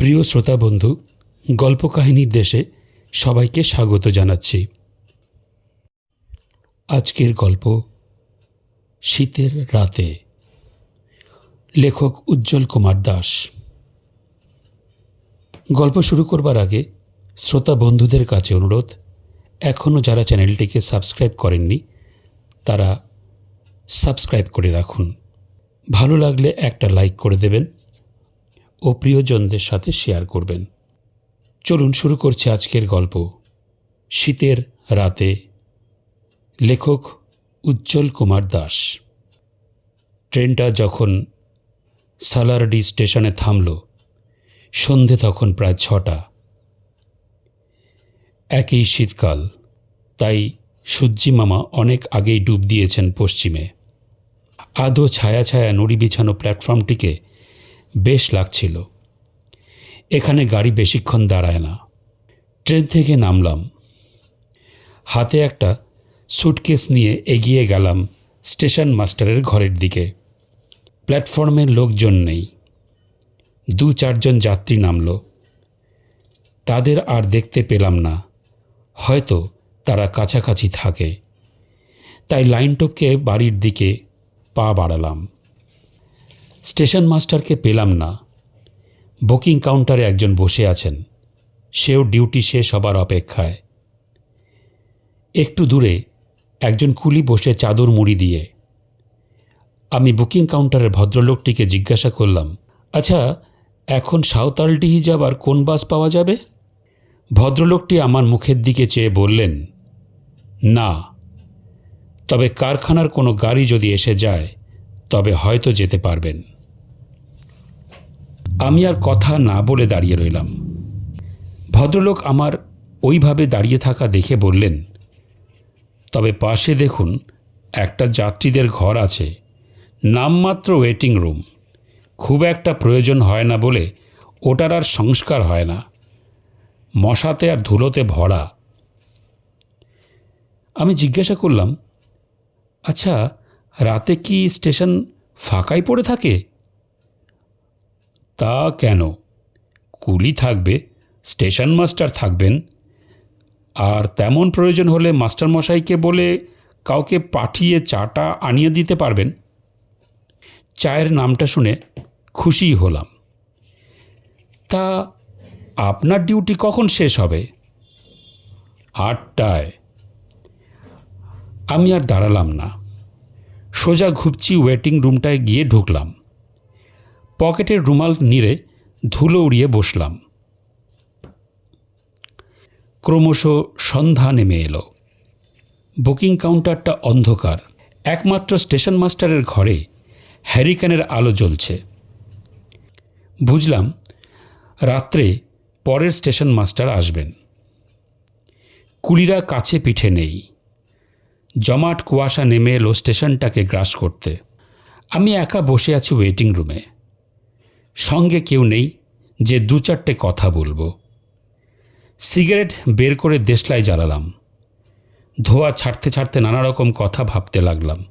প্রিয় শ্রোতা বন্ধু, গল্প কাহিনীর দেশে সবাইকে স্বাগত জানাচ্ছি। আজকের গল্প, শীতের রাতে। লেখক উজ্জ্বল কুমার দাস। গল্প শুরু করবার আগে শ্রোতা বন্ধুদের কাছে অনুরোধ এখনও যারা চ্যানেলটিকে সাবস্ক্রাইব করেননি, তারা সাবস্ক্রাইব করে রাখুন। ভালো লাগলে একটা লাইক করে দেবেন ও প্রিয়জনদের সাথে শেয়ার করবেন। চলুন শুরু করছে আজকের গল্প। শীতের রাতে লেখক উজ্জ্বল কুমার দাস। ট্রেনটা যখন সালারডি স্টেশনে থামল, সন্ধে তখন প্রায় ছটা। একই শীতকাল, তাই সূর্যি মামা অনেক আগেই ডুব দিয়েছেন পশ্চিমে। আদো ছায়া ছায়া নুড়ি বিছানো প্ল্যাটফর্মটিকে বেশ লাগছিল। এখানে গাড়ি বেশিক্ষণ দাঁড়ায় না। ট্রেন থেকে নামলাম। হাতে একটা সুটকেস নিয়ে এগিয়ে গেলাম স্টেশন মাস্টারের ঘরের দিকে। প্ল্যাটফর্মে লোকজন নেই। দু চারজন যাত্রী নামল। তাদের আর দেখতে পেলাম না। হয়তো তারা কাছাকাছি থাকে। তাই লাইন টপকে বাড়ির দিকে পা বাড়ালাম। স্টেশন মাস্টারকে পেলাম না। বুকিং কাউন্টারে একজন বসে আছেন। সেও ডিউটি শেষ হবার অপেক্ষায়। একটু দূরে একজন কুলি বসে চাদর মুড়ি দিয়ে। আমি বুকিং কাউন্টারের ভদ্রলোকটিকে জিজ্ঞাসা করলাম আচ্ছা এখন সাঁওতালডিহি যাবার কোন বাস পাওয়া যাবে? ভদ্রলোকটি আমার মুখের দিকে চেয়ে বললেন, না। তবে কারখানার কোনো গাড়ি যদি এসে যায়, তবে হয়তো যেতে পারবেন। আমি আর কথা না বলে দাঁড়িয়ে রইলাম। ভদ্রলোক আমার ওইভাবে দাঁড়িয়ে থাকা দেখে বললেন, তবে পাশে দেখুন, একটা যাত্রীদের ঘর আছে, নামমাত্র ওয়েটিং রুম। খুব একটা প্রয়োজন হয় না বলে ওটার আর সংস্কার হয় না। মশাতে আর ধুলোতে ভরা। আমি জিজ্ঞাসা করলাম আচ্ছা রাতে কি স্টেশন ফাঁকাই পড়ে থাকে? তা কেন? কুলি থাকবে, স্টেশন মাস্টার থাকবেন। আর তেমন প্রয়োজন হলে মাস্টারমশাইকে বলে কাউকে পাঠিয়ে চাটা আনিয়ে দিতে পারবেন। চায়ের নামটা শুনে খুশি হলাম। তা আপনার ডিউটি কখন শেষ হবে? আটটায়। আমি আর দাঁড়ালাম না। সোজা ঘুপচি ওয়েটিং রুমটায় গিয়ে ঢুকলাম। পকেটের রুমাল নিড়ে ধুলো উড়িয়ে বসলাম। ক্রমশ সন্ধ্যা নেমে এলো। বুকিং কাউন্টারটা অন্ধকার। একমাত্র স্টেশন মাস্টারের ঘরে হ্যারিকেনের আলো জ্বলছে। বুঝলাম, রাত্রে পরের স্টেশন মাস্টার আসবেন। কুলিরা কাছে পিঠে নেই। জমাট কুয়াশা নেমে এলো স্টেশনটাকে গ্রাস করতে। আমি একা বসে আছি ওয়েটিং রুমে সঙ্গে কেউ নেই যে দু চারটে কথা বলব। সিগারেট বের করে দেশলাই জ্বালালাম। ধোয়া ছাড়তে ছাড়তে নানা রকম কথা ভাবতে লাগলাম।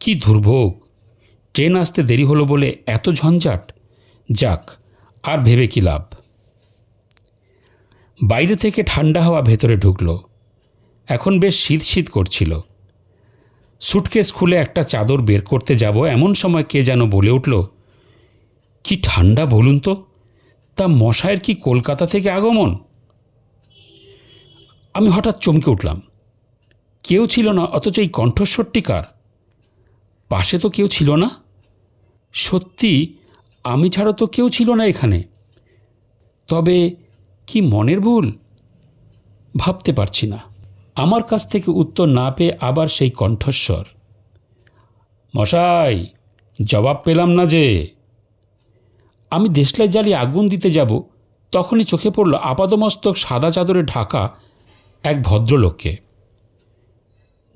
কি দুর্ভোগ! ট্রেন আসতে দেরি হলো বলে এত ঝঞ্ঝাট? যাক, আর ভেবে কি লাভ? বাইরে থেকে ঠান্ডা হাওয়া ভেতরে ঢুকলো। এখন বেশ শীত শীত করছিল। সুটকেস খুলে একটা চাদর বের করতে যাব এমন সময় কে যেন বলে উঠল কি ঠান্ডা বলুন তো? তা মশায়ের কি কলকাতা থেকে আগমন? আমি হঠাৎ চমকে উঠলাম। কেউ ছিল না, অথচ এই কণ্ঠস্বরটি কার? পাশে তো কেউ ছিল না? সত্যি, আমি ছাড়া তো কেউ ছিল না এখানে। তবে কি মনের ভুল? ভাবতে পারছি না। আমার কাছ থেকে উত্তর না পেয়ে আবার সেই কণ্ঠস্বর। মশাই, জবাব পেলাম না যে। আমি দেশলাই জ্বালিয়ে আগুন দিতে যাব, তখনই চোখে পড়ল আপাদমস্তক সাদা চাদরে ঢাকা এক ভদ্রলোককে।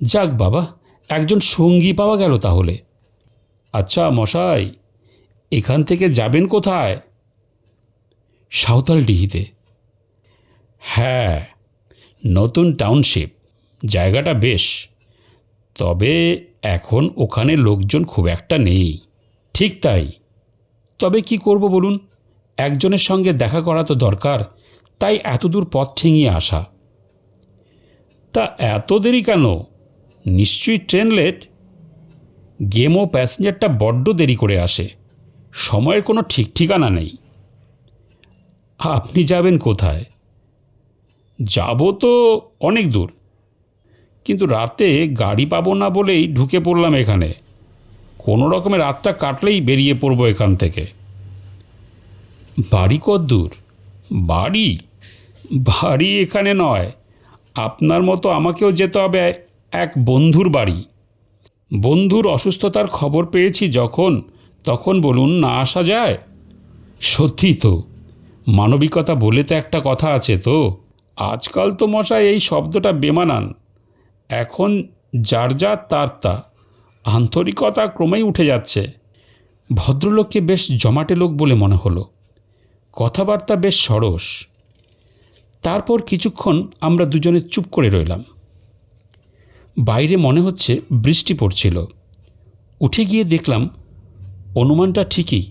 যাক বাবা, একজন সঙ্গী পাওয়া গেল তাহলে। আচ্ছা মশাই, এখান থেকে যাবেন কোথায়? সাঁওতালডিহিতে। হ্যাঁ নতুন টাউনশিপ, জায়গাটা বেশ। তবে এখন ওখানে লোকজন খুব একটা নেই। ঠিক তাই। তবে কি করব বলুন? একজনের সঙ্গে দেখা করা তো দরকার, তাই এতদূর পথ ঠেঙিয়ে আসা। তা এত দেরি কেন? নিশ্চয়ই ট্রেন লেট। গেমও প্যাসেঞ্জারটা বড্ড দেরি করে আসে, সময়ের কোনো ঠিক ঠিকানা নেই। আপনি যাবেন কোথায়? যাব তো অনেক দূর, কিন্তু রাতে গাড়ি পাবো না বলেই ঢুকে পড়লাম এখানে। কোনো রকমের রাতটা কাটলেই বেরিয়ে পড়ব এখান থেকে। বাড়ি কত দূর বাড়ি? বাড়ি এখানে নয়। আপনার মতো আমাকেও যেতে হবে এক বন্ধুর বাড়ি। বন্ধুর অসুস্থতার খবর পেয়েছি যখন, তখন বলুন না আসা যায়? সত্যি তো, মানবিকতা বলে তো একটা কথা আছে তো। আজকাল তো মশাই এই শব্দটা বেমানান। এখন যার যা তার তা। আন্তরিকতা ক্রমেই উঠে যাচ্ছে। ভদ্রলোককে বেশ জমাটে লোক বলে মনে হলো। কথাবার্তা বেশ সরস। তারপর কিছুক্ষণ আমরা দুজনে চুপ করে রইলাম। বাইরে মনে হচ্ছে বৃষ্টি পড়ছিল। উঠে গিয়ে দেখলাম অনুমানটা ঠিকই।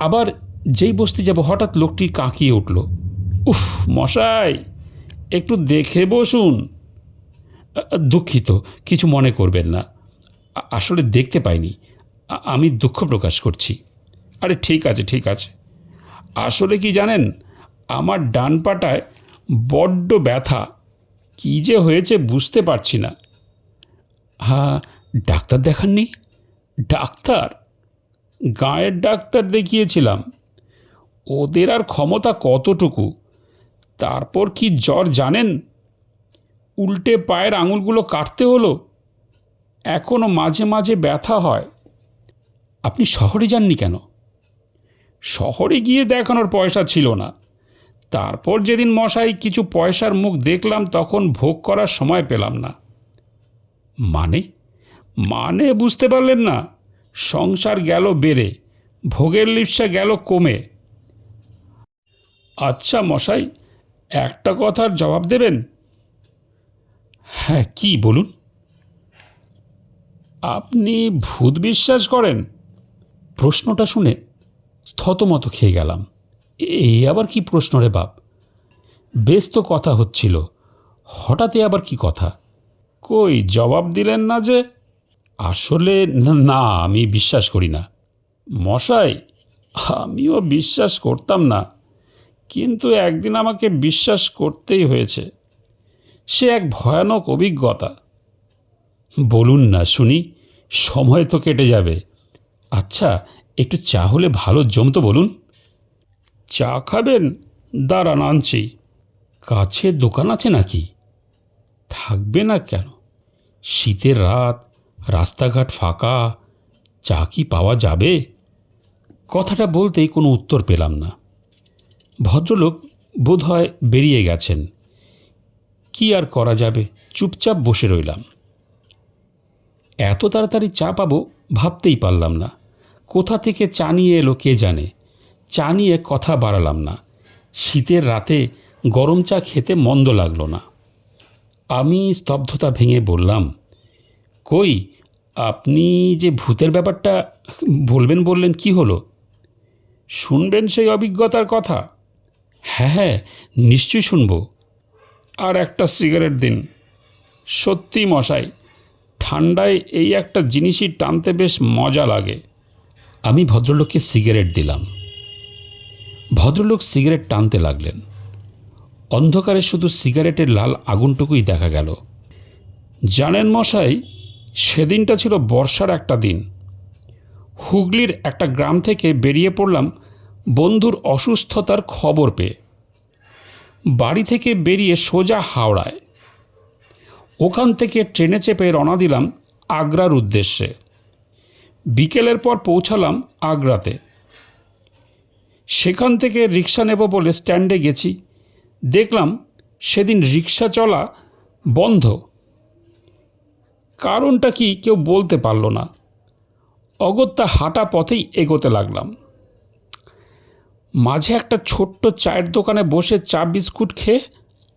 আবার যেই বসতে যাব হঠাৎ লোকটি কাঁকিয়ে উঠল। উফ, মশাই, একটু দেখে বসুন। দুঃখিত, কিছু মনে করবেন না। আসলে দেখতে পাইনি। আমি দুঃখ প্রকাশ করছি। আরে ঠিক আছে ঠিক আছে। আসলে কি জানেন, আমার ডান পাটায় বড্ড ব্যথা। কী যে হয়েছে বুঝতে পারছি না। হ্যাঁ ডাক্তার দেখাননি? ডাক্তার? গাঁয়ের ডাক্তার দেখিয়েছিলাম। ওদের আর ক্ষমতা কতটুকু? তারপর কি জ্বর জানেন? উল্টে পায়ের আঙুলগুলো কাটতে হলো। এখনও মাঝে মাঝে ব্যথা হয়, আপনি শহরে যাননি কেন? শহরে গিয়ে দেখানোর পয়সা ছিল না। তারপর যেদিন মশাই কিছু পয়সার মুখ দেখলাম, তখন ভোগ করার সময় পেলাম না। মানে? মানে বুঝতে পারলেন না। সংসার গেল বেড়ে, ভোগের লিপসা গেল কমে। আচ্ছা মশাই, একটা কথার জবাব দেবেন? হ্যাঁ কি বলুন? আপনি ভূত বিশ্বাস করেন? প্রশ্নটা শুনে থতমত খেয়ে গেলাম। এই আবার কি প্রশ্ন রে বাপ? বেশ তো কথা হচ্ছিল। হঠাৎ আবার কি কথা? কই, জবাব দিলেন না যে? আসলে না- না, আমি বিশ্বাস করি না। মশাই, আমিও বিশ্বাস করতাম না। কিন্তু একদিন আমাকে বিশ্বাস করতেই হয়েছে। সে এক ভয়ানক অভিজ্ঞতা। বলুন না শুনি, সময় তো কেটে যাবে। আচ্ছা একটু চা হলে ভালো জমতো বলুন। চা খাবেন? দাঁড়ান আনছি। কাছে দোকান আছে নাকি? থাকবে না কেন? শীতের রাত, রাস্তাঘাট ফাঁকা, চা কি পাওয়া যাবে? কথাটা বলতেই কোনো উত্তর পেলাম না। ভদ্রলোক বোধহয় বেরিয়ে গেছেন। কি আর করা যাবে? চুপচাপ বসে রইলাম। এত তাড়াতাড়ি চা পাবো ভাবতেই পারলাম না। কোথা থেকে চা নিয়ে এলো কে জানে? চা নিয়ে কথা বাড়ালাম না। শীতের রাতে গরম চা খেতে মন্দ লাগল না। আমি স্তব্ধতা ভেঙে বললাম, কই, আপনি যে ভূতের ব্যাপারটা বলবেন বললেন কি হলো? শুনবেন সেই অভিজ্ঞতার কথা? হ্যাঁ হ্যাঁ নিশ্চয়ই শুনব। আর একটা সিগারেট দিন। সত্যি মশাই ঠান্ডায় এই একটা জিনিসই টানতে বেশ মজা লাগে। আমি ভদ্রলোককে সিগারেট দিলাম। ভদ্রলোক সিগারেট টানতে লাগলেন। অন্ধকারে শুধু সিগারেটের লাল আগুনটুকুই দেখা গেল। জানেন মশাই, সেদিনটা ছিল বর্ষার একটা দিন। হুগলির একটা গ্রাম থেকে বেরিয়ে পড়লাম বন্ধুর অসুস্থতার খবর পেয়ে। বাড়ি থেকে বেরিয়ে সোজা হাওড়ায়। ওখান থেকে ট্রেনে চেপে রওনা দিলাম আগ্রার উদ্দেশ্যে। বিকেলের পর পৌঁছালাম আগ্রাতে। সেখান থেকে রিক্সা নেব বলে স্ট্যান্ডে গেছি। দেখলাম সেদিন রিক্সা চলা বন্ধ। কারণটা কি কেউ বলতে পারল না। অগত্যা হাঁটা পথেই এগোতে লাগলাম। মাঝে একটা ছোট্ট চায়ের দোকানে বসে চা বিস্কুট খেয়ে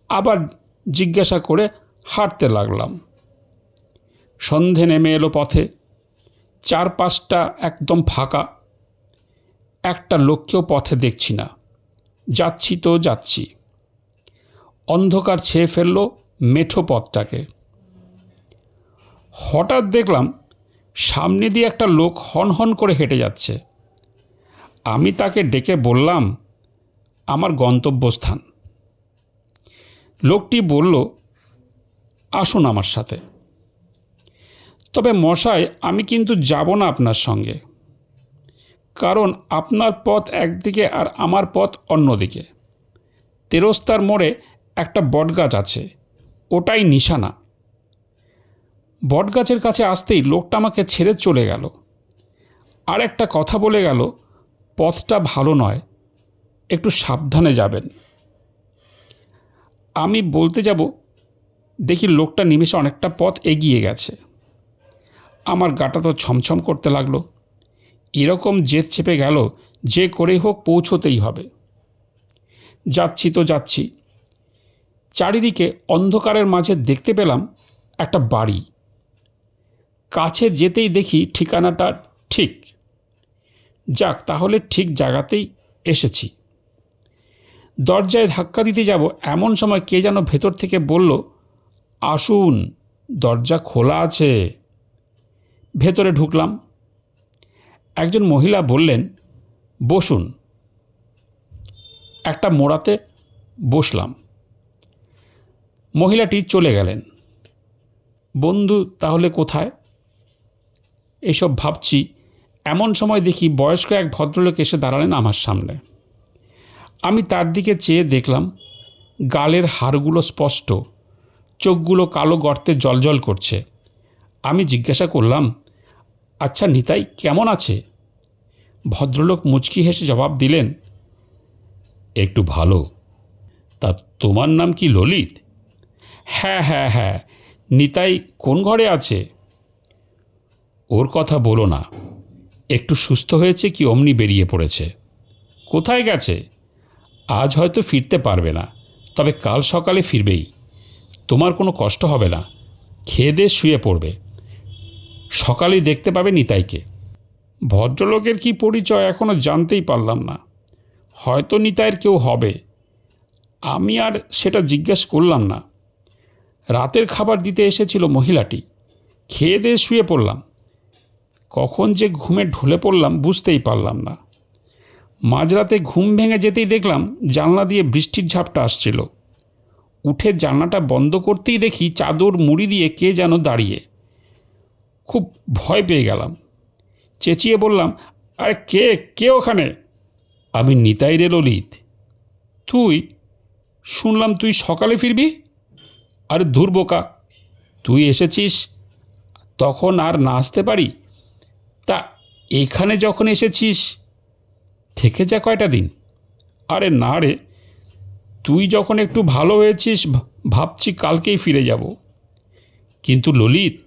আবার জিজ্ঞাসা করে হাঁটতে লাগলাম। সন্ধে নেমে এলো পথে। চারপাশটা একদম ফাঁকা। একটা লোককেও পথে দেখছি না। যাচ্ছি তো যাচ্ছি। অন্ধকার ছেয়ে ফেলল মেঠো পথটাকে। হঠাৎ দেখলাম সামনে দিয়ে একটা লোক হন হন করে হেঁটে যাচ্ছে। আমি তাকে ডেকে বললাম, আমার গন্তব্যস্থান। লোকটি বলল আসুন আমার সাথে। তবে মশাই, আমি কিন্তু যাব না আপনার সঙ্গে। কারণ আপনার পথ একদিকে আর আমার পথ অন্যদিকে। তেরস্তার মোড়ে একটা বটগাছ আছে, ওটাই নিশানা। বটগাছের কাছে আসতেই লোকটা আমাকে ছেড়ে চলে গেল। আর একটা কথা বলে গেল, পথটা ভালো নয়, একটু সাবধানে যাবেন। আমি বলতে যাব দেখি লোকটা নিমেষে অনেকটা পথ এগিয়ে গেছে। আমার গাটা তো ছমছম করতে লাগল। এরকম জেদ চেপে গেল যে করেই হোক পৌঁছতেই হবে। যাচ্ছি তো যাচ্ছি। চারিদিকে অন্ধকারের মাঝে দেখতে পেলাম একটা বাড়ি। কাছে যেতেই দেখি ঠিকানাটা ঠিক। যাক, তাহলে ঠিক জায়গাতেই এসেছি। দরজায় ধাক্কা দিতে যাব এমন সময় কে যেন ভেতর থেকে বলল আসুন, দরজা খোলা আছে। ভেতরে ঢুকলাম। একজন মহিলা বললেন, বসুন। একটা মোড়াতে বসলাম। মহিলাটি চলে গেলেন। বন্ধু, তাহলে কোথায়? এসব ভাবছি। এমন সময় দেখি বয়স্ক এক ভদ্রলোক এসে দাঁড়ালেন আমার সামনে। আমি তার দিকে চেয়ে দেখলাম, গালের হাড়গুলো স্পষ্ট। চোখগুলো কালো গর্তে জলজল করছে। আমি জিজ্ঞাসা করলাম আচ্ছা নিতাই, কেমন আছে? ভদ্রলোক মুচকি হেসে জবাব দিলেন, একটু ভালো। তা তোমার নাম কি ললিত? হ্যাঁ হ্যাঁ হ্যাঁ। নিতাই কোন ঘরে আছে? ওর কথা বলো না। একটু সুস্থ হয়েছে কি অমনি বেরিয়ে পড়েছে। কোথায় গেছে? আজ হয়তো ফিরতে পারবে না। তবে কাল সকালে ফিরবেই। তোমার কোনো কষ্ট হবে না। খেয়ে শুয়ে পড়বে। সকালেই দেখতে পাবে নিতাইকে। ভদ্রলোকের কি পরিচয় এখনও জানতেই পারলাম না। হয়তো নিতাইয়ের কেউ হবে। আমি আর সেটা জিজ্ঞেস করলাম না। রাতের খাবার দিতে এসেছিল মহিলাটি। খেয়ে দিয়ে শুয়ে পড়লাম। কখন যে ঘুমে ঢলে পড়লাম বুঝতেই পারলাম না। মাঝরাতে ঘুম ভেঙে যেতেই দেখলাম জানলা দিয়ে বৃষ্টির ঝাপটা আসছিল। উঠে জানলাটা বন্ধ করতেই দেখি চাদর মুড়ি দিয়ে কে যেন দাঁড়িয়ে। খুব ভয় পেয়ে গেলাম। চেঁচিয়ে বললাম, আরে কে কে ওখানে? আমি নিতাই রে ললিত। তুই, শুনলাম তুই সকালে ফিরবি? আরে দুর্বোকা তুই এসেছিস, তখন আর না আসতে পারি? তা এখানে যখন এসেছিস, থেকে যা কয়টা দিন? আরে না রে তুই যখন একটু ভালো হয়েছিস ভাবছি কালকেই ফিরে যাব। কিন্তু ললিত,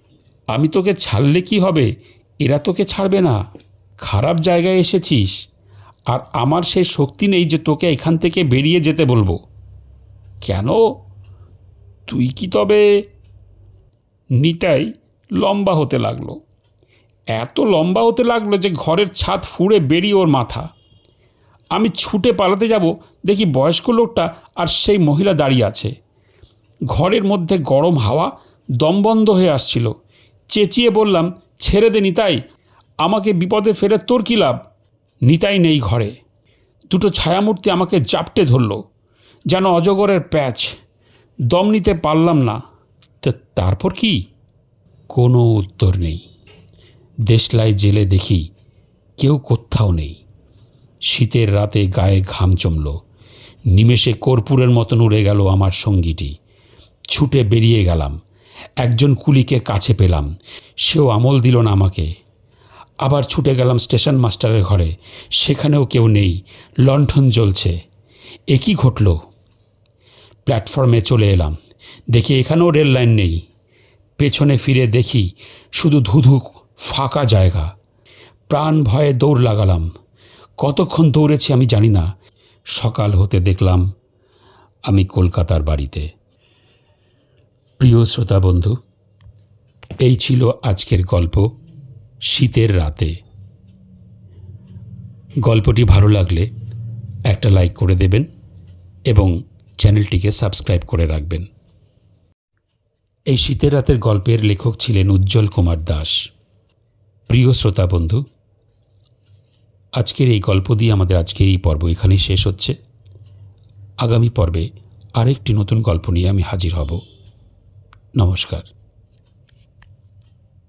আমি তোকে ছাড়লে কি হবে? এরা তোকে ছাড়বে না। খারাপ জায়গায় এসেছিস। আর আমার সেই শক্তি নেই যে তোকে এখান থেকে বেরিয়ে যেতে বলব। কেন? তুই কি তবে নিতাই লম্বা হতে লাগল। এত লম্বা হতে লাগল যে ঘরের ছাদ ফুঁড়ে বেরিয়ে ওর মাথা। আমি ছুটে পালাতে যাব, দেখি বয়স্ক লোকটা আর সেই মহিলা দাঁড়িয়ে আছে। ঘরের মধ্যে গরম হাওয়া দমবন্ধ হয়ে আসছিল। চেঁচিয়ে বললাম, ছেড়ে দে নিতাই, আমাকে বিপদে ফেরে তোর কী লাভ? নিতাই নেই ঘরে। দুটো ছায়ামূর্তি আমাকে জাপটে ধরল, যেন অজগরের প্যাচ। দম নিতে পারলাম না। তারপর কি? কোনো উত্তর নেই। দেশলাই জেলে দেখি কেউ কোথাও নেই। শীতের রাতে গায়ে ঘাম জমল নিমেষে কর্পূরের মতন উড়ে গেল আমার সঙ্গীটি। ছুটে বেরিয়ে গেলাম। একজন কুলিকে কাছে পেলাম। সেও আমল দিল না আমাকে। আবার ছুটে গেলাম স্টেশন মাস্টারের ঘরে। সেখানেও কেউ নেই। লণ্ঠন জ্বলছে। এ কি ঘটল? প্ল্যাটফর্মে চলে এলাম। দেখি এখানেও রেল লাইন নেই। পেছনে ফিরে দেখি শুধু ধুধু ফাঁকা জায়গা। প্রাণ ভয়ে দৌড় লাগালাম। কতক্ষণ দৌড়েছি আমি জানি না। সকাল হতে দেখলাম আমি কলকাতার বাড়িতে। প্রিয় শ্রোতা বন্ধু, এই ছিল আজকের গল্প শীতের রাতে। গল্পটি ভালো লাগলে একটা লাইক করে দেবেন এবং চ্যানেলটিকে সাবস্ক্রাইব করে রাখবেন। এই শীতের রাতের গল্পের লেখক ছিলেন উজ্জ্বল কুমার দাস। প্রিয় শ্রোতা বন্ধু আজকের এই গল্প দিয়ে আমাদের আজকের এই পর্ব এখানেই শেষ হচ্ছে। আগামী পর্বে আরেকটি নতুন গল্প নিয়ে আমি হাজির হব। নমস্কার।